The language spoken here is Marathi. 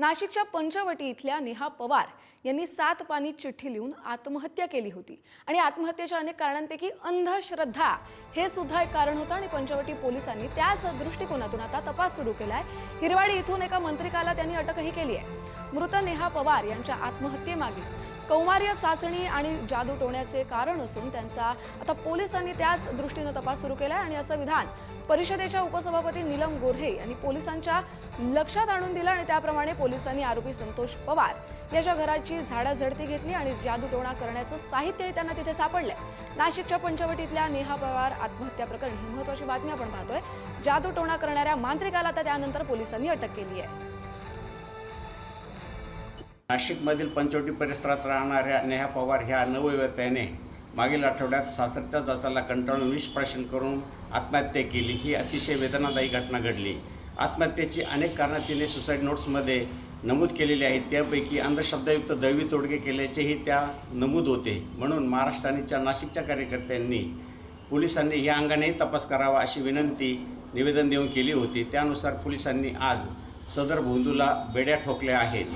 नाशिकच्या पंचवटी इथल्या नेहा पवार यांनी सात पानी चिठ्ठी लिहून आत्महत्या केली होती. आणि आत्महत्येच्या अनेक कारणांपैकी अंधश्रद्धा हे सुद्धा एक कारण होतं. आणि पंचवटी पोलिसांनी त्याच दृष्टिकोनातून आता तपास सुरू केलाय. हिरवाडी इथून एका मंत्रिकाला त्यांनी अटकही केली आहे. मृत नेहा पवार यांच्या आत्महत्येमागे कौमार्य चाचणी आणि जादू टोण्याचे कारण असून त्यांचा आता पोलिसांनी त्याच दृष्टीनं तपास सुरू केलाय. आणि असं विधान परिषदेच्या उपसभापती नीलम गोऱ्हे यांनी पोलिसांच्या लक्षात आणून दिलं. आणि त्याप्रमाणे पोलीस पोलिसांनी आरोपी संतोष पवार याच्या घराची झाडाझडती घेतली आणि जादूटोणा करण्याचं साहित्यही त्यांना तिथे सापडलंय. नाशिकच्या पंचवटीतल्या नेहा पवार आत्महत्या प्रकरणी ही महत्वाची बातमी आपण पाहतोय. जादूटोणा करणाऱ्या मांत्रिकाला आता त्यानंतर पोलिसांनी अटक केली आहे. नाशिकमधील पंचवटी परिसरात राहणाऱ्या नेहा पवार ह्या नवयुवत्याने मागील आठवड्यात सासरच्या जाचाला कंटाळून विष प्राशन करून आत्महत्या केली. ही अतिशय वेदनादायी घटना घडली. आत्महत्येची अनेक कारणं तिने सुसाईड नोट्समध्ये नमूद केलेली आहेत. त्यापैकी अंधश्रद्धायुक्त दैवी तोडगे केल्याचेही त्या नमूद होते. म्हणून महाराष्ट्राच्या नाशिकच्या कार्यकर्त्यांनी पोलिसांनी या अंगानेही तपास करावा अशी विनंती निवेदन देऊन केली होती. त्यानुसार पोलिसांनी आज सदर भोंदूला बेड्या ठोकल्या आहेत.